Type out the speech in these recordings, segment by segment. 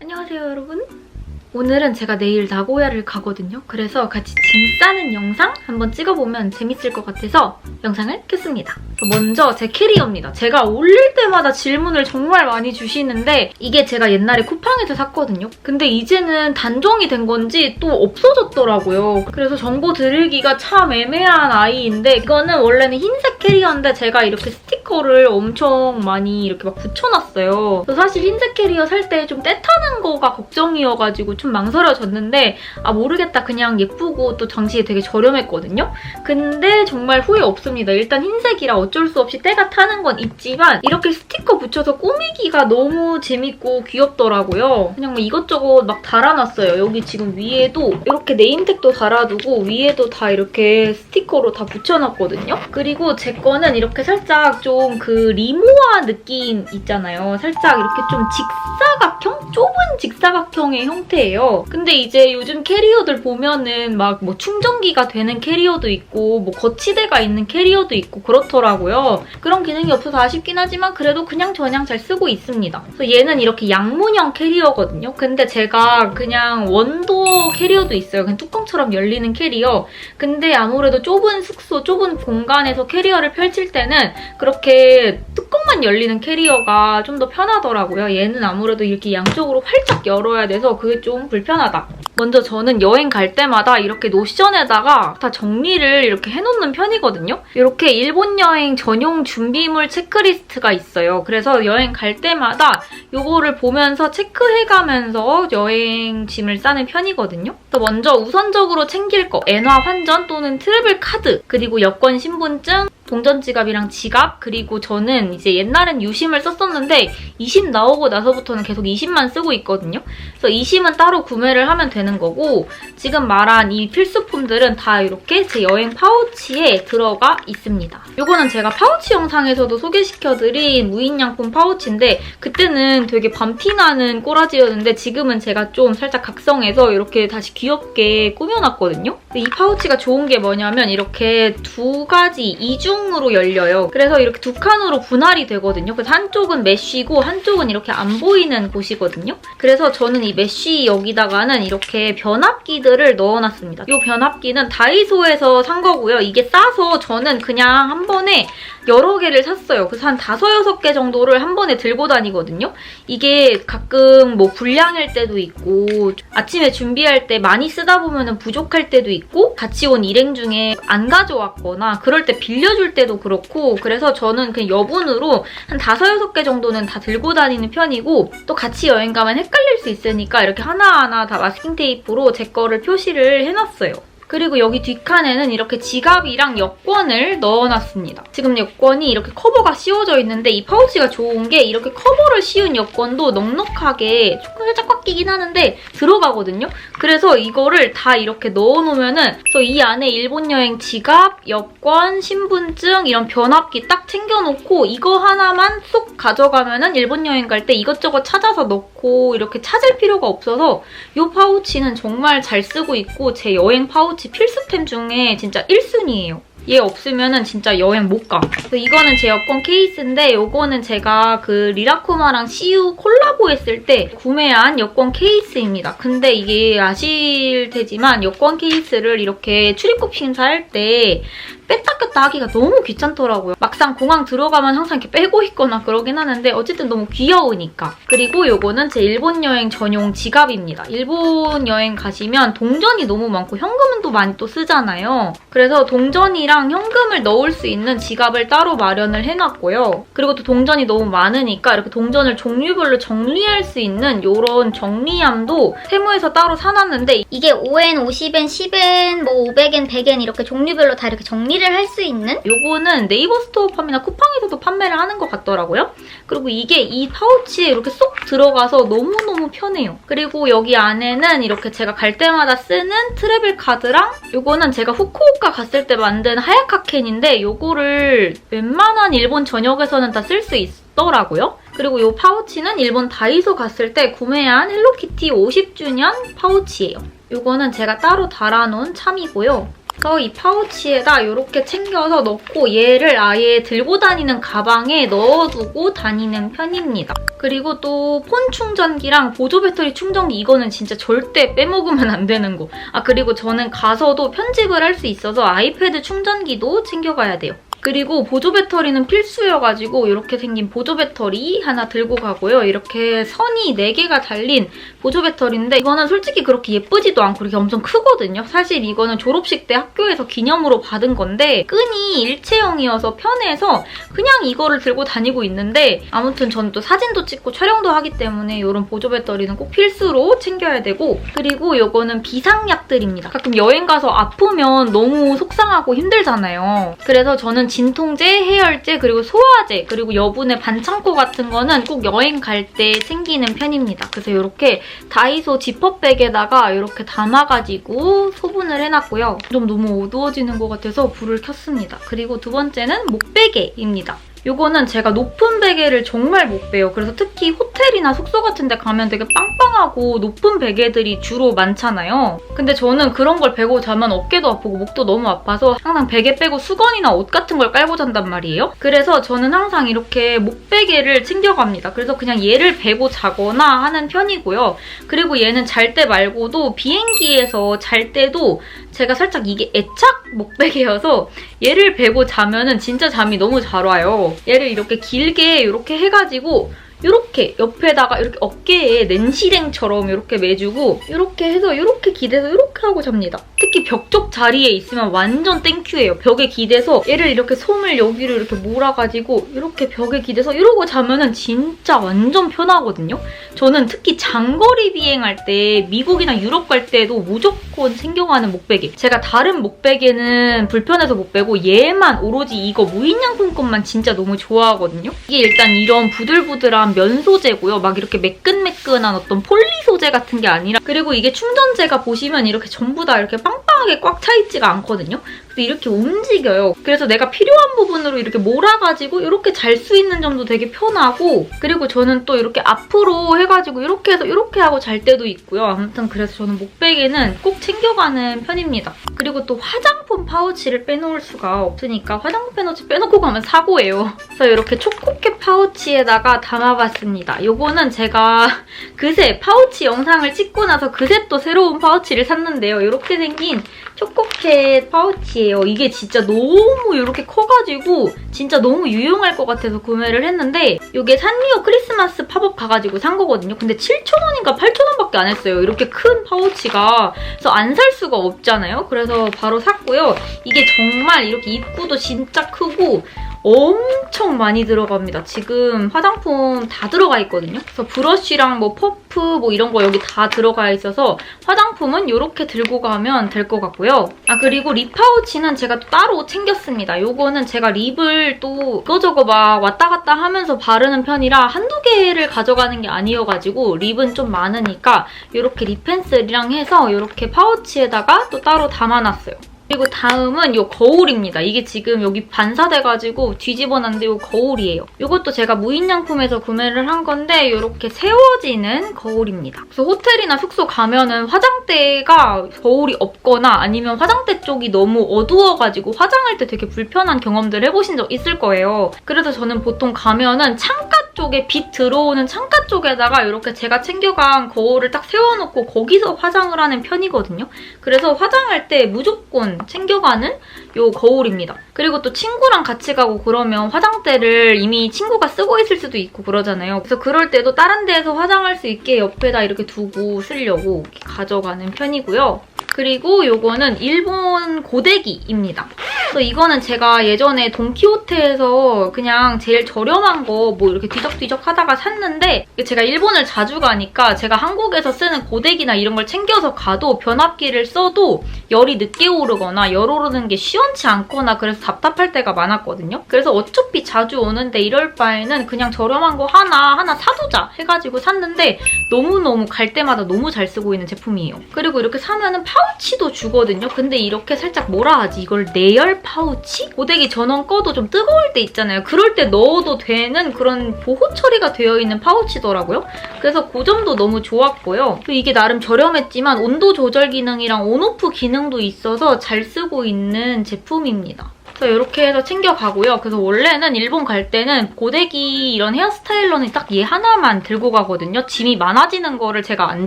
안녕하세요 여러분 오늘은 제가 내일 나고야를 가거든요. 그래서 같이 짐 싸는 영상 한번 찍어보면 재밌을 것 같아서 영상을 켰습니다. 먼저 제 캐리어입니다. 제가 올릴 때마다 질문을 정말 많이 주시는데 이게 제가 옛날에 쿠팡에서 샀거든요. 근데 이제는 단종이 된 건지 또 없어졌더라고요. 그래서 정보 드리기가 참 애매한 아이인데 이거는 원래는 흰색 캐리어인데 제가 이렇게 스티커를 엄청 많이 이렇게 막 붙여놨어요. 사실 흰색 캐리어 살 때 좀 때 타는 거가 걱정이어가지고 좀 망설여졌는데 아 모르겠다. 그냥 예쁘고 또 당시에 되게 저렴했거든요? 근데 정말 후회 없습니다. 일단 흰색이라 어쩔 수 없이 때가 타는 건 있지만 이렇게 스티커 붙여서 꾸미기가 너무 재밌고 귀엽더라고요. 그냥 뭐 이것저것 막 달아놨어요. 여기 지금 위에도 이렇게 네임택도 달아두고 위에도 다 이렇게 스티커로 다 붙여놨거든요? 그리고 제 거는 이렇게 살짝 좀 그 리모아 느낌 있잖아요. 살짝 이렇게 좀 직사각형? 좁은 직사각형의 형태 예요. 근데 이제 요즘 캐리어들 보면은 막 뭐 충전기가 되는 캐리어도 있고 뭐 거치대가 있는 캐리어도 있고 그렇더라고요. 그런 기능이 없어서 아쉽긴 하지만 그래도 그냥 저냥 잘 쓰고 있습니다. 그래서 얘는 이렇게 양문형 캐리어거든요. 근데 제가 그냥 원도 캐리어도 있어요. 그냥 뚜껑처럼 열리는 캐리어. 근데 아무래도 좁은 숙소, 좁은 공간에서 캐리어를 펼칠 때는 그렇게 뚜껑만 열리는 캐리어가 좀 더 편하더라고요. 얘는 아무래도 이렇게 양쪽으로 활짝 열어야 돼서 그게 좀 불편하다. 먼저 저는 여행 갈 때마다 이렇게 노션에다가 다 정리를 이렇게 해놓는 편이거든요. 이렇게 일본 여행 전용 준비물 체크리스트가 있어요. 그래서 여행 갈 때마다 이거를 보면서 체크해가면서 여행 짐을 싸는 편이거든요. 그래서 먼저 우선적으로 챙길 거 엔화 환전 또는 트래블 카드 그리고 여권 신분증 동전 지갑이랑 지갑 그리고 저는 이제 옛날엔 유심을 썼었는데 20 나오고 나서부터는 계속 20만 쓰고 있거든요. 그래서 20은 따로 구매를 하면 되는 거고 지금 말한 이 필수품들은 다 이렇게 제 여행 파우치에 들어가 있습니다. 이거는 제가 파우치 영상에서도 소개시켜드린 무인양품 파우치인데 그때는 되게 밤티나는 꼬라지였는데 지금은 제가 좀 살짝 각성해서 이렇게 다시 귀엽게 꾸며놨거든요. 이 파우치가 좋은 게 뭐냐면 이렇게 두 가지 이중으로 열려요. 그래서 이렇게 두 칸으로 분할이 되거든요. 그래서 한쪽은 메쉬고 한쪽은 이렇게 안 보이는 곳이거든요. 그래서 저는 이 메쉬 여기다가는 이렇게 변압기들을 넣어놨습니다. 이 변압기는 다이소에서 산 거고요. 이게 싸서 저는 그냥 한 번에 여러 개를 샀어요. 그래서 한 다섯 여섯 개 정도를 한 번에 들고 다니거든요. 이게 가끔 뭐 불량일 때도 있고 아침에 준비할 때 많이 쓰다 보면 부족할 때도 있고 같이 온 일행 중에 안 가져왔거나 그럴 때 빌려줄 때도 그렇고 그래서 저는 그냥 여분으로 한 다섯 여섯 개 정도는 다 들고 다니는 편이고 또 같이 여행 가면 헷갈릴 수 있으니까 이렇게 하나하나 다 마스킹 테이프로 제 거를 표시를 해놨어요. 그리고 여기 뒷칸에는 이렇게 지갑이랑 여권을 넣어놨습니다. 지금 여권이 이렇게 커버가 씌워져 있는데 이 파우치가 좋은 게 이렇게 커버를 씌운 여권도 넉넉하게 조금 살짝 꽉 끼긴 하는데 들어가거든요. 그래서 이거를 다 이렇게 넣어놓으면은 그래서 이 안에 일본 여행 지갑, 여권, 신분증 이런 변압기 딱 챙겨놓고 이거 하나만 쏙 가져가면은 일본 여행 갈 때 이것저것 찾아서 넣고 이렇게 찾을 필요가 없어서 이 파우치는 정말 잘 쓰고 있고 제 여행 파우치 필수템 중에 진짜 1순위예요. 얘 없으면은 진짜 여행 못 가. 이거는 제 여권 케이스인데 이거는 제가 그 리라쿠마랑 CU 콜라보 했을 때 구매한 여권 케이스입니다. 근데 이게 아실 테지만 여권 케이스를 이렇게 출입국 심사할 때 뺐다 꼈다 하기가 너무 귀찮더라고요. 막상 공항 들어가면 항상 이렇게 빼고 있거나 그러긴 하는데 어쨌든 너무 귀여우니까. 그리고 요거는 제 일본 여행 전용 지갑입니다. 일본 여행 가시면 동전이 너무 많고 현금은 또 많이 또 쓰잖아요. 그래서 동전이랑 현금을 넣을 수 있는 지갑을 따로 마련을 해놨고요. 그리고 또 동전이 너무 많으니까 이렇게 동전을 종류별로 정리할 수 있는 이런 정리함도 세무에서 따로 사놨는데 이게 5엔, 50엔, 10엔, 뭐 500엔, 100엔 이렇게 종류별로 다 이렇게 정리 를 할 수 있는 요거는 네이버 스토어팜이나 쿠팡에서도 판매를 하는 것 같더라고요. 그리고 이게 이 파우치에 이렇게 쏙 들어가서 너무너무 편해요. 그리고 여기 안에는 이렇게 제가 갈 때마다 쓰는 트래블 카드랑 요거는 제가 후쿠오카 갔을 때 만든 하야카 캔인데 요거를 웬만한 일본 전역에서는 다 쓸 수 있더라고요. 그리고 이 파우치는 일본 다이소 갔을 때 구매한 헬로키티 50주년 파우치예요. 이거는 제가 따로 달아놓은 참이고요. 그래서 이 파우치에다 이렇게 챙겨서 넣고 얘를 아예 들고 다니는 가방에 넣어두고 다니는 편입니다. 그리고 또 폰 충전기랑 보조 배터리 충전기 이거는 진짜 절대 빼먹으면 안 되는 거. 아 그리고 저는 가서도 편집을 할 수 있어서 아이패드 충전기도 챙겨가야 돼요. 그리고 보조 배터리는 필수여가지고 이렇게 생긴 보조 배터리 하나 들고 가고요. 이렇게 선이 4개가 달린 보조 배터리인데 이거는 솔직히 그렇게 예쁘지도 않고 이렇게 엄청 크거든요. 사실 이거는 졸업식 때 학교에서 기념으로 받은 건데 끈이 일체형이어서 편해서 그냥 이거를 들고 다니고 있는데 아무튼 저는 또 사진도 찍고 촬영도 하기 때문에 이런 보조 배터리는 꼭 필수로 챙겨야 되고 그리고 이거는 비상약들입니다. 가끔 여행 가서 아프면 너무 속상하고 힘들잖아요. 그래서 저는 진통제, 해열제, 그리고 소화제, 그리고 여분의 반창고 같은 거는 꼭 여행 갈 때 챙기는 편입니다. 그래서 이렇게 다이소 지퍼백에다가 이렇게 담아가지고 소분을 해놨고요. 좀 너무 어두워지는 것 같아서 불을 켰습니다. 그리고 두 번째는 목베개입니다. 요거는 제가 높은 베개를 정말 못 빼요. 그래서 특히 호텔이나 숙소 같은 데 가면 되게 빵빵하고 높은 베개들이 주로 많잖아요. 근데 저는 그런 걸 베고 자면 어깨도 아프고 목도 너무 아파서 항상 베개 빼고 수건이나 옷 같은 걸 깔고 잔단 말이에요. 그래서 저는 항상 이렇게 목베개를 챙겨갑니다. 그래서 그냥 얘를 베고 자거나 하는 편이고요. 그리고 얘는 잘 때 말고도 비행기에서 잘 때도 제가 살짝 이게 애착 목베개여서 얘를 베고 자면은 진짜 잠이 너무 잘 와요. 얘를 이렇게 길게 이렇게 해가지고 이렇게 옆에다가 이렇게 어깨에 냉시랭처럼 이렇게 매주고 이렇게 해서 이렇게 기대서 이렇게 하고 잡니다. 특히 벽 쪽 자리에 있으면 완전 땡큐예요. 벽에 기대서 얘를 이렇게 솜을 여기로 이렇게 몰아가지고 이렇게 벽에 기대서 이러고 자면은 진짜 완전 편하거든요. 저는 특히 장거리 비행할 때 미국이나 유럽 갈 때도 무조건 챙겨가는 목베개. 제가 다른 목베개는 불편해서 못 빼고 얘만 오로지 이거 무인양품 것만 진짜 너무 좋아하거든요. 이게 일단 이런 부들부들한 면 소재고요. 막 이렇게 매끈매끈한 어떤 폴리 소재 같은 게 아니라 그리고 이게 충전재가 보시면 이렇게 전부 다 이렇게 빵빵하게 꽉 차 있지가 않거든요. 그래서 이렇게 움직여요. 그래서 내가 필요한 부분으로 이렇게 몰아가지고 이렇게 잘 수 있는 점도 되게 편하고 그리고 저는 또 이렇게 앞으로 해가지고 이렇게 해서 이렇게 하고 잘 때도 있고요. 아무튼 그래서 저는 목베개는 꼭 챙겨가는 편입니다. 그리고 또 화장품 파우치를 빼놓을 수가 없으니까 화장품 파우치 빼놓고 가면 사고예요. 그래서 이렇게 초코캡 파우치에다가 담아봤습니다. 요거는 제가 그새 파우치 영상을 찍고 나서 그새 또 새로운 파우치를 샀는데요. 이렇게 생긴 초코캣 파우치예요. 이게 진짜 너무 이렇게 커가지고 진짜 너무 유용할 것 같아서 구매를 했는데 이게 산리오 크리스마스 팝업 가가지고 산 거거든요. 근데 7,000원인가 8,000원밖에 안 했어요. 이렇게 큰 파우치가. 그래서 안 살 수가 없잖아요. 그래서 바로 샀고요. 이게 정말 이렇게 입구도 진짜 크고 엄청 많이 들어갑니다. 지금 화장품 다 들어가 있거든요. 그래서 브러쉬랑 뭐 퍼프 뭐 이런 거 여기 다 들어가 있어서 화장품은 이렇게 들고 가면 될 것 같고요. 아 그리고 립 파우치는 제가 또 따로 챙겼습니다. 요거는 제가 립을 또 이거저거 막 왔다 갔다 하면서 바르는 편이라 한두 개를 가져가는 게 아니어가지고 립은 좀 많으니까 이렇게 립 펜슬이랑 해서 이렇게 파우치에다가 또 따로 담아놨어요. 그리고 다음은 이 거울입니다. 이게 지금 여기 반사돼가지고 뒤집어놨는데 이 거울이에요. 이것도 제가 무인양품에서 구매를 한 건데 이렇게 세워지는 거울입니다. 그래서 호텔이나 숙소 가면은 화장대가 거울이 없거나 아니면 화장대 쪽이 너무 어두워가지고 화장할 때 되게 불편한 경험들 해보신 적 있을 거예요. 그래서 저는 보통 가면은 창가 쪽에 빛 들어오는 창가 쪽에다가 이렇게 제가 챙겨간 거울을 딱 세워놓고 거기서 화장을 하는 편이거든요. 그래서 화장할 때 무조건 챙겨가는 요 거울입니다. 그리고 또 친구랑 같이 가고 그러면 화장대를 이미 친구가 쓰고 있을 수도 있고 그러잖아요. 그래서 그럴 때도 다른 데에서 화장할 수 있게 옆에다 이렇게 두고 쓰려고 가져가는 편이고요. 그리고 요거는 일본 고데기입니다. 그래서 이거는 제가 예전에 돈키호테에서 그냥 제일 저렴한 거 뭐 이렇게 뒤적뒤적 하다가 샀는데 제가 일본을 자주 가니까 제가 한국에서 쓰는 고데기나 이런 걸 챙겨서 가도 변압기를 써도 열이 늦게 오르거나 열 오르는 게 시원치 않거나 그래서 답답할 때가 많았거든요. 그래서 어차피 자주 오는데 이럴 바에는 그냥 저렴한 거 하나 하나 사두자 해가지고 샀는데 너무너무 갈 때마다 너무 잘 쓰고 있는 제품이에요. 그리고 이렇게 사면은 파 우치도 주거든요. 근데 이렇게 살짝 뭐라 하지? 이걸 내열 파우치? 고데기 전원 꺼도 좀 뜨거울 때 있잖아요. 그럴 때 넣어도 되는 그런 보호 처리가 되어 있는 파우치더라고요. 그래서 그 점도 너무 좋았고요. 또 이게 나름 저렴했지만 온도 조절 기능이랑 온오프 기능도 있어서 잘 쓰고 있는 제품입니다. 그래서 이렇게 해서 챙겨가고요. 그래서 원래는 일본 갈 때는 고데기 이런 헤어스타일러는 딱 얘 하나만 들고 가거든요. 짐이 많아지는 거를 제가 안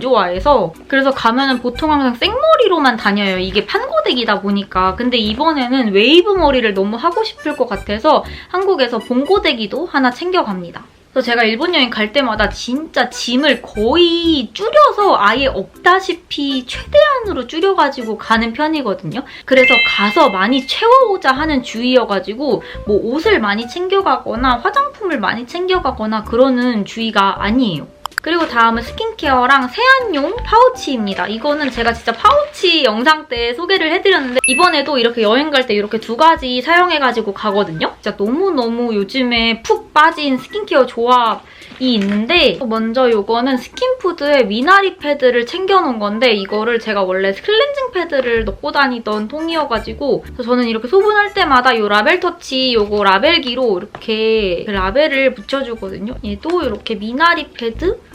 좋아해서 그래서 가면은 보통 항상 생머리로만 다녀요. 이게 판고데기다 보니까. 근데 이번에는 웨이브 머리를 너무 하고 싶을 것 같아서 한국에서 봉고데기도 하나 챙겨갑니다. 그래서 제가 일본 여행 갈 때마다 진짜 짐을 거의 줄여서 아예 없다시피 최대한으로 줄여가지고 가는 편이거든요. 그래서 가서 많이 채워오자 하는 주의여가지고 뭐 옷을 많이 챙겨가거나 화장품을 많이 챙겨가거나 그러는 주의가 아니에요. 그리고 다음은 스킨케어랑 세안용 파우치입니다. 이거는 제가 진짜 파우치 영상 때 소개를 해드렸는데 이번에도 이렇게 여행 갈 때 이렇게 두 가지 사용해가지고 가거든요. 진짜 너무너무 요즘에 푹 빠진 스킨케어 조합 이 있는데 먼저 이거는 스킨푸드의 미나리 패드를 챙겨놓은 건데 이거를 제가 원래 클렌징 패드를 넣고 다니던 통이어가지고 저는 이렇게 소분할 때마다 이 라벨 터치 요거 라벨기로 이렇게 라벨을 붙여주거든요. 얘도 이렇게 미나리 패드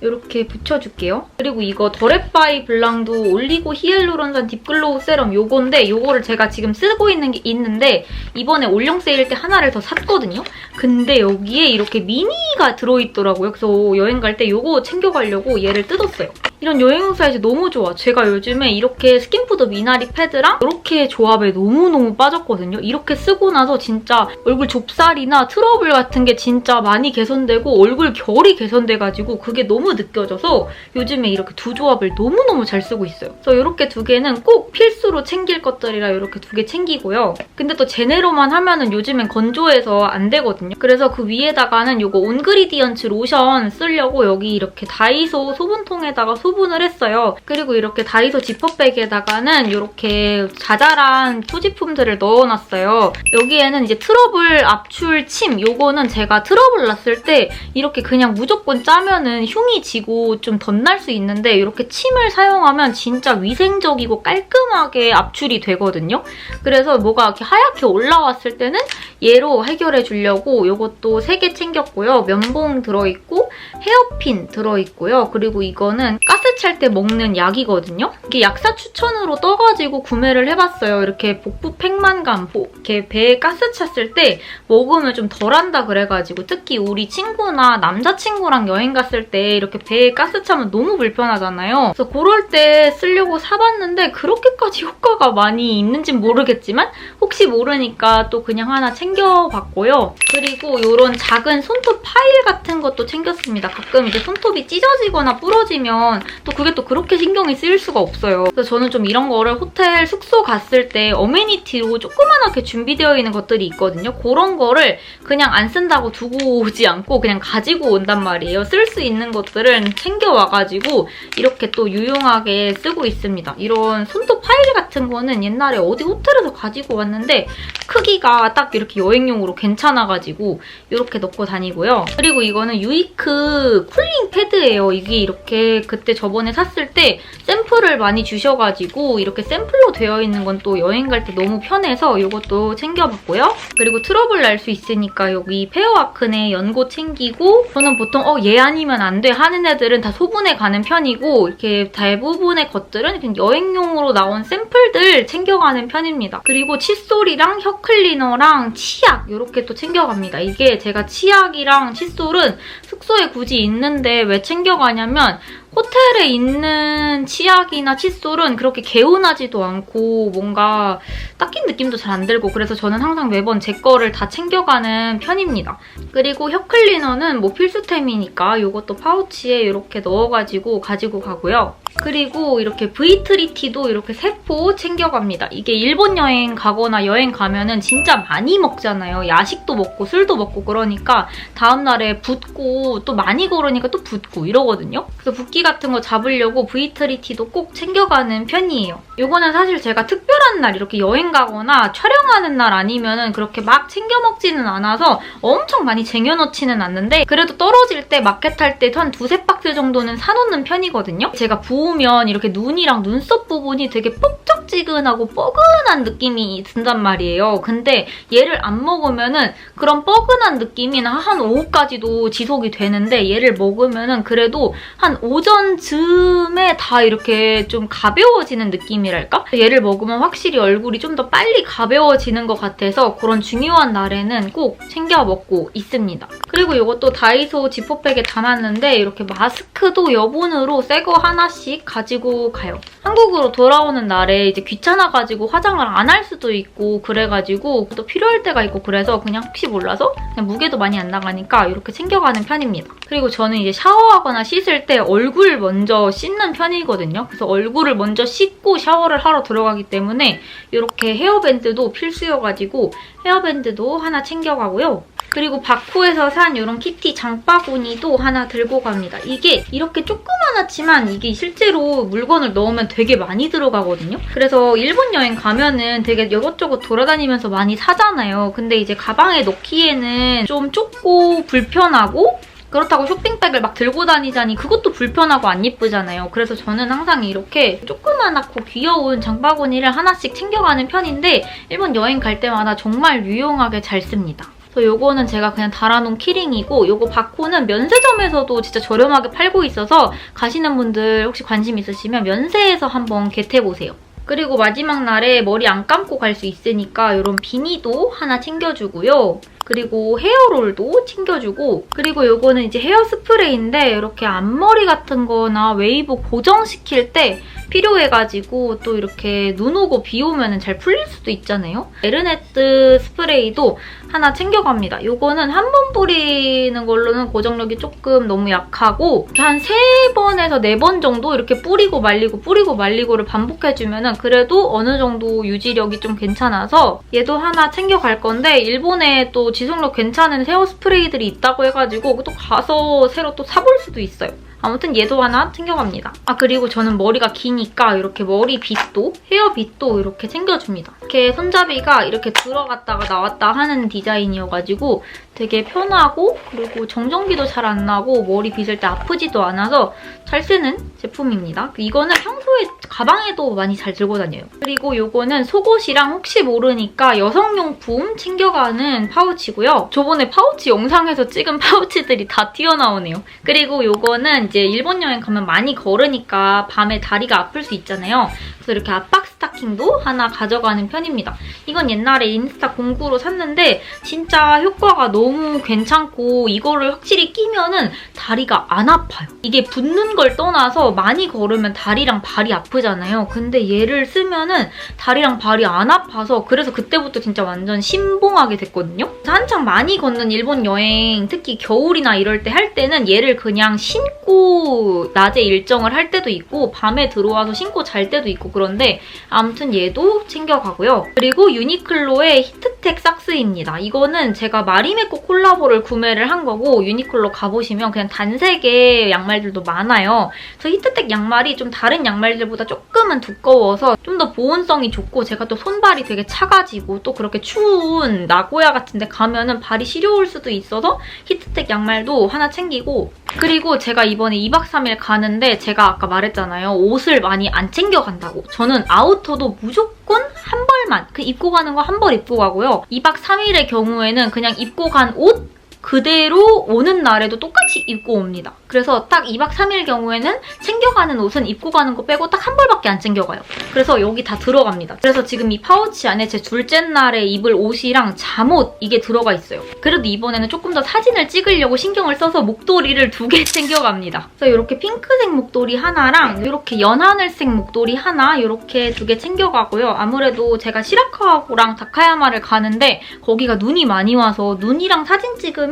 이렇게 붙여줄게요. 그리고 이거 더랩바이 블랑도 올리고 히알루론산 딥글로우 세럼 요건데 요거를 제가 지금 쓰고 있는 게 있는데 이번에 올영 세일 때 하나를 더 샀거든요. 근데 여기에 이렇게 미니가 들어있더라고요. 그래서 여행 갈 때 요거 챙겨가려고 얘를 뜯었어요. 이런 여행용 사이즈 너무 좋아. 제가 요즘에 이렇게 스킨푸드 미나리 패드랑 이렇게 조합에 너무너무 빠졌거든요. 이렇게 쓰고 나서 진짜 얼굴 좁쌀이나 트러블 같은 게 진짜 많이 개선되고 얼굴 결이 개선돼가지고 그게 너무 느껴져서 요즘에 이렇게 두 조합을 너무너무 잘 쓰고 있어요. 그래서 이렇게 두 개는 꼭 필수로 챙길 것들이라 이렇게 두 개 챙기고요. 근데 또 제네로만 하면은 요즘엔 건조해서 안 되거든요. 그래서 그 위에다가는 이거 온그리디언츠 로션 쓰려고 여기 이렇게 다이소 소분통에다가 소분을 했어요. 그리고 이렇게 다이소 지퍼백에다가는 이렇게 자잘한 소지품들을 넣어놨어요. 여기에는 이제 트러블 압출 침 요거는 제가 트러블 났을 때 이렇게 그냥 무조건 짜면은 흉이 지고 좀 덧날 수 있는데 이렇게 침을 사용하면 진짜 위생적이고 깔끔하게 압출이 되거든요. 그래서 뭐가 이렇게 하얗게 올라왔을 때는 얘로 해결해 주려고 이것도 3개 챙겼고요. 면봉 들어있고 헤어핀 들어있고요. 그리고 이거는 가스 찰 때 먹는 약이거든요. 이게 약사 추천으로 떠가지고 구매를 해봤어요. 이렇게 복부 팽만감, 뭐 이렇게 배에 가스 찼을 때 먹으면 좀 덜한다 그래가지고 특히 우리 친구나 남자친구랑 여행 갔을 때 이렇게 배에 가스 차면 너무 불편하잖아요. 그래서 그럴 때 쓰려고 사봤는데 그렇게까지 효과가 많이 있는진 모르겠지만 혹시 모르니까 또 그냥 하나 챙겨봤고요. 그리고 이런 작은 손톱 파일 같은 것도 챙겼습니다. 가끔 이제 손톱이 찢어지거나 부러지면 또 그게 또 그렇게 신경이 쓰일 수가 없어요. 그래서 저는 좀 이런 거를 호텔 숙소 갔을 때 어메니티로 조그만하게 준비되어 있는 것들이 있거든요. 그런 거를 그냥 안 쓴다고 두고 오지 않고 그냥 가지고 온단 말이에요. 쓸 수 있는 것들 은 챙겨와가지고 이렇게 또 유용하게 쓰고 있습니다. 이런 손톱 파일 같은 거는 옛날에 어디 호텔에서 가지고 왔는데 크기가 딱 이렇게 여행용으로 괜찮아가지고 이렇게 넣고 다니고요. 그리고 이거는 유이크 쿨링 패드예요. 이게 이렇게 그때 저번에 샀을 때 샘플을 많이 주셔가지고 이렇게 샘플로 되어 있는 건 또 여행 갈 때 너무 편해서 이것도 챙겨봤고요. 그리고 트러블 날 수 있으니까 여기 페어 아크네 연고 챙기고 저는 보통 어 얘 아니면 안 돼 하는 애들은 다 소분해 가는 편이고 이렇게 대부분의 것들은 그냥 여행용으로 나온 샘플들 챙겨가는 편입니다. 그리고 칫솔이랑 혀 클리너랑 치약 이렇게 또 챙겨갑니다. 이게 제가 치약이랑 칫솔은 숙소에 굳이 있는데 왜 챙겨가냐면 호텔에 있는 치약이나 칫솔은 그렇게 개운하지도 않고 뭔가 닦인 느낌도 잘 안 들고 그래서 저는 항상 매번 제 거를 다 챙겨가는 편입니다. 그리고 혀 클리너는 뭐 필수템이니까 이것도 파우치에 이렇게 넣어가지고 가지고 가고요. 그리고 이렇게 브이트리티도 이렇게 세포 챙겨갑니다. 이게 일본 여행 가거나 여행 가면은 진짜 많이 먹잖아요. 야식도 먹고 술도 먹고 그러니까 다음날에 붓고 또 많이 걸으니까 또 붓고 이러거든요. 그래서 붓기 같은 거 잡으려고 브이트리티도 꼭 챙겨가는 편이에요. 이거는 사실 제가 특별한 날 이렇게 여행 가거나 촬영하는 날 아니면은 그렇게 막 챙겨 먹지는 않아서 엄청 많이 쟁여놓지는 않는데 그래도 떨어질 때 마켓 할 때 한 두세 박스 정도는 사놓는 편이거든요. 제가 부 으면 이렇게 눈이랑 눈썹 부분이 되게 뻑적 미지근하고 뻐근한 느낌이 든단 말이에요. 근데 얘를 안 먹으면은 그런 뻐근한 느낌이 한 오후까지도 지속이 되는데 얘를 먹으면은 그래도 한 오전쯤에 다 이렇게 좀 가벼워지는 느낌이랄까? 얘를 먹으면 확실히 얼굴이 좀 더 빨리 가벼워지는 것 같아서 그런 중요한 날에는 꼭 챙겨 먹고 있습니다. 그리고 이것도 다이소 지퍼백에 담았는데 이렇게 마스크도 여분으로 새 거 하나씩 가지고 가요. 한국으로 돌아오는 날에 이제 귀찮아가지고 화장을 안 할 수도 있고 그래가지고 또 필요할 때가 있고 그래서 그냥 혹시 몰라서 그냥 무게도 많이 안 나가니까 이렇게 챙겨가는 편입니다. 그리고 저는 이제 샤워하거나 씻을 때 얼굴 먼저 씻는 편이거든요. 그래서 얼굴을 먼저 씻고 샤워를 하러 들어가기 때문에 이렇게 헤어밴드도 필수여가지고 헤어밴드도 하나 챙겨가고요. 그리고 바쿠에서 산 이런 키티 장바구니도 하나 들고 갑니다. 이게 이렇게 조그만하지만 이게 실제로 물건을 넣으면 되게 많이 들어가거든요. 그래서 일본 여행 가면은 되게 이것저것 돌아다니면서 많이 사잖아요. 근데 이제 가방에 넣기에는 좀 좁고 불편하고 그렇다고 쇼핑백을 막 들고 다니자니 그것도 불편하고 안 예쁘잖아요. 그래서 저는 항상 이렇게 조그만하고 귀여운 장바구니를 하나씩 챙겨가는 편인데 일본 여행 갈 때마다 정말 유용하게 잘 씁니다. 그래서 요거는 제가 그냥 달아놓은 키링이고 요거 바코는 면세점에서도 진짜 저렴하게 팔고 있어서 가시는 분들 혹시 관심 있으시면 면세에서 한번 겟해보세요. 그리고 마지막 날에 머리 안 감고 갈 수 있으니까 이런 비니도 하나 챙겨주고요. 그리고 헤어롤도 챙겨주고 그리고 요거는 이제 헤어 스프레이인데 이렇게 앞머리 같은 거나 웨이브 고정시킬 때 필요해가지고 또 이렇게 눈 오고 비 오면 잘 풀릴 수도 있잖아요. 에르네트 스프레이도 하나 챙겨갑니다. 요거는 한 번 뿌리는 걸로는 고정력이 조금 너무 약하고 한 3번에서 4번 정도 이렇게 뿌리고 말리고 뿌리고 말리고를 반복해주면 그래도 어느 정도 유지력이 좀 괜찮아서 얘도 하나 챙겨갈 건데 일본에 또 지속력 괜찮은 헤어 스프레이들이 있다고 해가지고 또 가서 새로 또 사볼 수도 있어요. 아무튼 얘도 하나 챙겨갑니다. 아 그리고 저는 머리가 기니까 이렇게 머리 빗도 헤어 빗도 이렇게 챙겨줍니다. 이렇게 손잡이가 이렇게 들어갔다가 나왔다 하는 디자인이어가지고 되게 편하고 그리고 정전기도 잘 안 나고 머리 빗을 때 아프지도 않아서 잘 쓰는 제품입니다. 이거는 평소에 가방에도 많이 잘 들고 다녀요. 그리고 이거는 속옷이랑 혹시 모르니까 여성용품 챙겨가는 파우치고요. 저번에 파우치 영상에서 찍은 파우치들이 다 튀어나오네요. 그리고 이거는 이제 일본 여행 가면 많이 걸으니까 밤에 다리가 아플 수 있잖아요. 그래서 이렇게 압박 스타킹도 하나 가져가는 편입니다. 이건 옛날에 인스타 공구로 샀는데 진짜 효과가 너무 괜찮고 이거를 확실히 끼면은 다리가 안 아파요. 이게 붓는 걸 떠나서 많이 걸으면 다리랑 발이 아프잖아요. 근데 얘를 쓰면은 다리랑 발이 안 아파서 그래서 그때부터 진짜 완전 신봉하게 됐거든요. 한창 많이 걷는 일본 여행 특히 겨울이나 이럴 때 할 때는 얘를 그냥 신고 낮에 일정을 할 때도 있고 밤에 들어와서 신고 잘 때도 있고 그런데 아무튼 얘도 챙겨가고요. 그리고 유니클로의 히트텍 삭스입니다. 이거는 제가 마리메코 콜라보를 구매를 한 거고 유니클로 가보시면 그냥 단색의 양말들도 많아요. 그래서 히트텍 양말이 좀 다른 양말들보다 조금은 두꺼워서 좀 더 보온성이 좋고 제가 또 손발이 되게 차가지고 또 그렇게 추운 나고야 같은 데 가면은 발이 시려울 수도 있어서 히트텍 양말도 하나 챙기고 그리고 제가 이번에 2박 3일 가는데 제가 아까 말했잖아요. 옷을 많이 안 챙겨간다고. 저는 아 우터도 무조건 한 벌만 그 입고 가는 거 한 벌 입고 가고요. 2박 3일의 경우에는 그냥 입고 간 옷 그대로 오는 날에도 똑같이 입고 옵니다. 그래서 딱 2박 3일 경우에는 챙겨가는 옷은 입고 가는 거 빼고 딱 한 벌밖에 안 챙겨가요. 그래서 여기 다 들어갑니다. 그래서 지금 이 파우치 안에 제 둘째 날에 입을 옷이랑 잠옷 이게 들어가 있어요. 그래도 이번에는 조금 더 사진을 찍으려고 신경을 써서 목도리를 두 개 챙겨갑니다. 그래서 이렇게 핑크색 목도리 하나랑 이렇게 연하늘색 목도리 하나 이렇게 두 개 챙겨가고요. 아무래도 제가 시라카고랑 다카야마를 가는데 거기가 눈이 많이 와서 눈이랑 사진 찍으면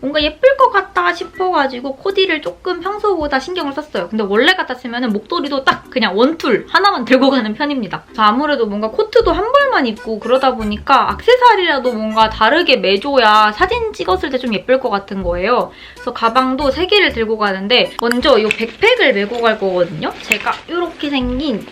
뭔가 예쁠 것 같다 싶어가지고 코디를 조금 평소보다 신경을 썼어요. 근데 원래 같았으면 목도리도 딱 그냥 원툴 하나만 들고 가는 편입니다. 아무래도 뭔가 코트도 한 벌만 입고 그러다 보니까 악세사리라도 뭔가 다르게 매줘야 사진 찍었을 때 좀 예쁠 것 같은 거예요. 그래서 가방도 세 개를 들고 가는데 먼저 이 백팩을 메고 갈 거거든요. 제가 이렇게 생긴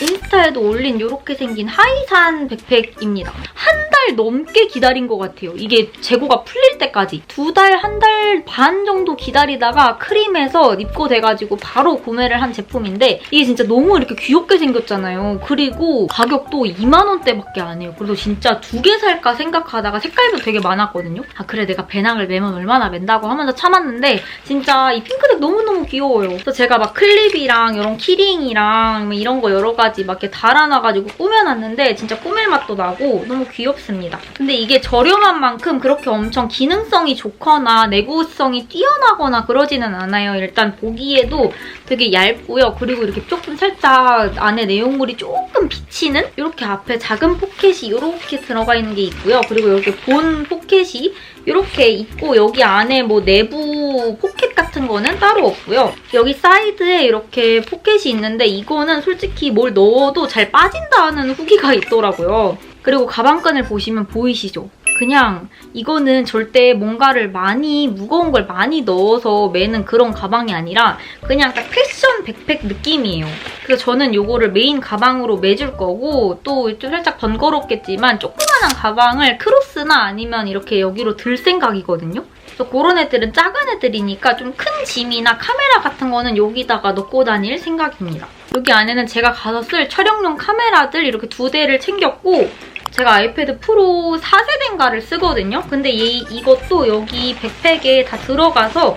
인스타에도 올린 이렇게 생긴 하이산 백팩입니다. 한 달 넘게 기다린 것 같아요. 이게 재고가 풀릴 때까지. 두 달, 한 달 반 정도 기다리다가 크림에서 입고 돼가지고 바로 구매를 한 제품인데 이게 진짜 너무 이렇게 귀엽게 생겼잖아요. 그리고 가격도 2만원대밖에 안 해요. 그래서 진짜 두 개 살까 생각하다가 색깔도 되게 많았거든요. 아 그래 내가 배낭을 매면 얼마나 맨다고 하면서 참았는데 진짜 이 핑크색 너무너무 귀여워요. 그래서 제가 막 클립이랑 이런 키링이랑 뭐 이런 거 여러 가지 막 이렇게 달아놔가지고 꾸며놨는데 진짜 꾸밀 맛도 나고 너무 귀엽습니다. 근데 이게 저렴한 만큼 그렇게 엄청 기능성이 좋거나 내구성이 뛰어나거나 그러지는 않아요. 일단 보기에도 되게 얇고요. 그리고 이렇게 조금 살짝 안에 내용물이 조금 비치는 이렇게 앞에 작은 포켓이 이렇게 들어가 있는 게 있고요. 그리고 여기 본 포켓이 이렇게 있고 여기 안에 뭐 내부 포켓 같은 거는 따로 없고요. 여기 사이드에 이렇게 포켓이 있는데 이거는 솔직히 뭘 넣어도 잘 빠진다는 후기가 있더라고요. 그리고 가방끈을 보시면 보이시죠? 그냥 이거는 절대 뭔가를 많이 무거운 걸 많이 넣어서 매는 그런 가방이 아니라 그냥 딱 패션 백팩 느낌이에요. 그래서 저는 이거를 메인 가방으로 매줄 거고 또 좀 살짝 번거롭겠지만 조그만한 가방을 크로스나 아니면 이렇게 여기로 들 생각이거든요. 그래서 그런 애들은 작은 애들이니까 좀 큰 짐이나 카메라 같은 거는 여기다가 넣고 다닐 생각입니다. 여기 안에는 제가 가서 쓸 촬영용 카메라들 이렇게 두 대를 챙겼고 제가 아이패드 프로 4세대인가를 쓰거든요. 근데 이, 이것도 여기 백팩에 다 들어가서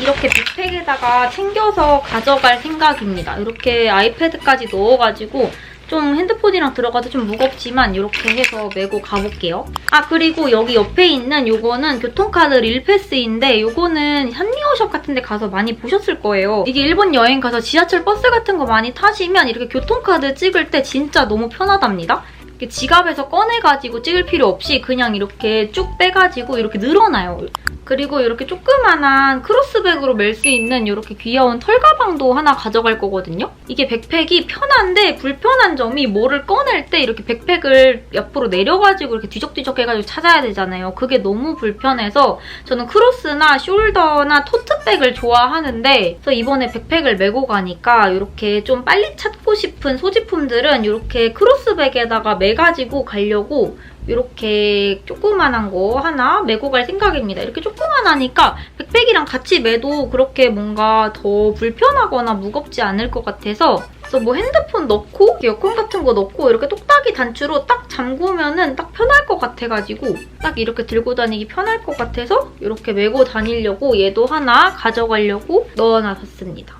이렇게 백팩에다가 챙겨서 가져갈 생각입니다. 이렇게 아이패드까지 넣어가지고 좀 핸드폰이랑 들어가도 좀 무겁지만 이렇게 해서 메고 가볼게요. 아 그리고 여기 옆에 있는 요거는 교통카드 릴패스인데 요거는 현리오샵 같은 데 가서 많이 보셨을 거예요. 이게 일본 여행 가서 지하철 버스 같은 거 많이 타시면 이렇게 교통카드 찍을 때 진짜 너무 편하답니다. 지갑에서 꺼내가지고 찍을 필요 없이 그냥 이렇게 쭉 빼가지고 이렇게 늘어나요. 그리고 이렇게 조그만한 크로스백으로 멜 수 있는 이렇게 귀여운 털 가방도 하나 가져갈 거거든요. 이게 백팩이 편한데 불편한 점이 뭐를 꺼낼 때 이렇게 백팩을 옆으로 내려가지고 이렇게 뒤적뒤적 해가지고 찾아야 되잖아요. 그게 너무 불편해서 저는 크로스나 숄더나 토트백을 좋아하는데 그래서 이번에 백팩을 메고 가니까 이렇게 좀 빨리 찾고 싶은 소지품들은 이렇게 크로스백에다가 매 가지고 가려고 이렇게 조그만한 거 하나 메고 갈 생각입니다. 이렇게 조그만하니까 백팩이랑 같이 매도 그렇게 뭔가 더 불편하거나 무겁지 않을 것 같아서 그래서 뭐 핸드폰 넣고 에어컨 같은 거 넣고 이렇게 똑딱이 단추로 딱 잠그면은 딱 편할 것 같아가지고 딱 이렇게 들고 다니기 편할 것 같아서 이렇게 메고 다니려고 얘도 하나 가져가려고 넣어놨었습니다.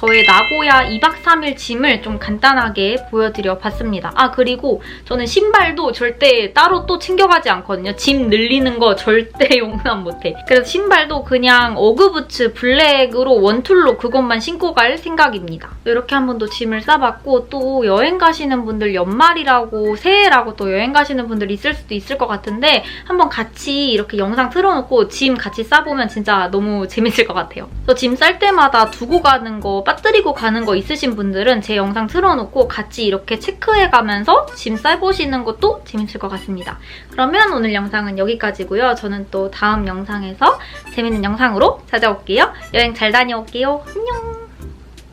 저의 나고야 2박 3일 짐을 좀 간단하게 보여드려 봤습니다. 아 그리고 저는 신발도 절대 따로 또 챙겨가지 않거든요. 짐 늘리는 거 절대 용납 못해. 그래서 신발도 그냥 어그부츠 블랙으로 원툴로 그것만 신고 갈 생각입니다. 이렇게 한 번 더 짐을 싸봤고 또 여행 가시는 분들 연말이라고 새해라고 또 여행 가시는 분들 있을 수도 있을 것 같은데 한번 같이 이렇게 영상 틀어놓고 짐 같이 싸보면 진짜 너무 재밌을 것 같아요. 저 짐 쌀 때마다 두고 가는 거 빠뜨리고 가는 거 있으신 분들은 제 영상 틀어놓고 같이 이렇게 체크해가면서 짐 싸보시는 것도 재밌을 것 같습니다. 그러면 오늘 영상은 여기까지고요. 저는 또 다음 영상에서 재밌는 영상으로 찾아올게요. 여행 잘 다녀올게요. 안녕!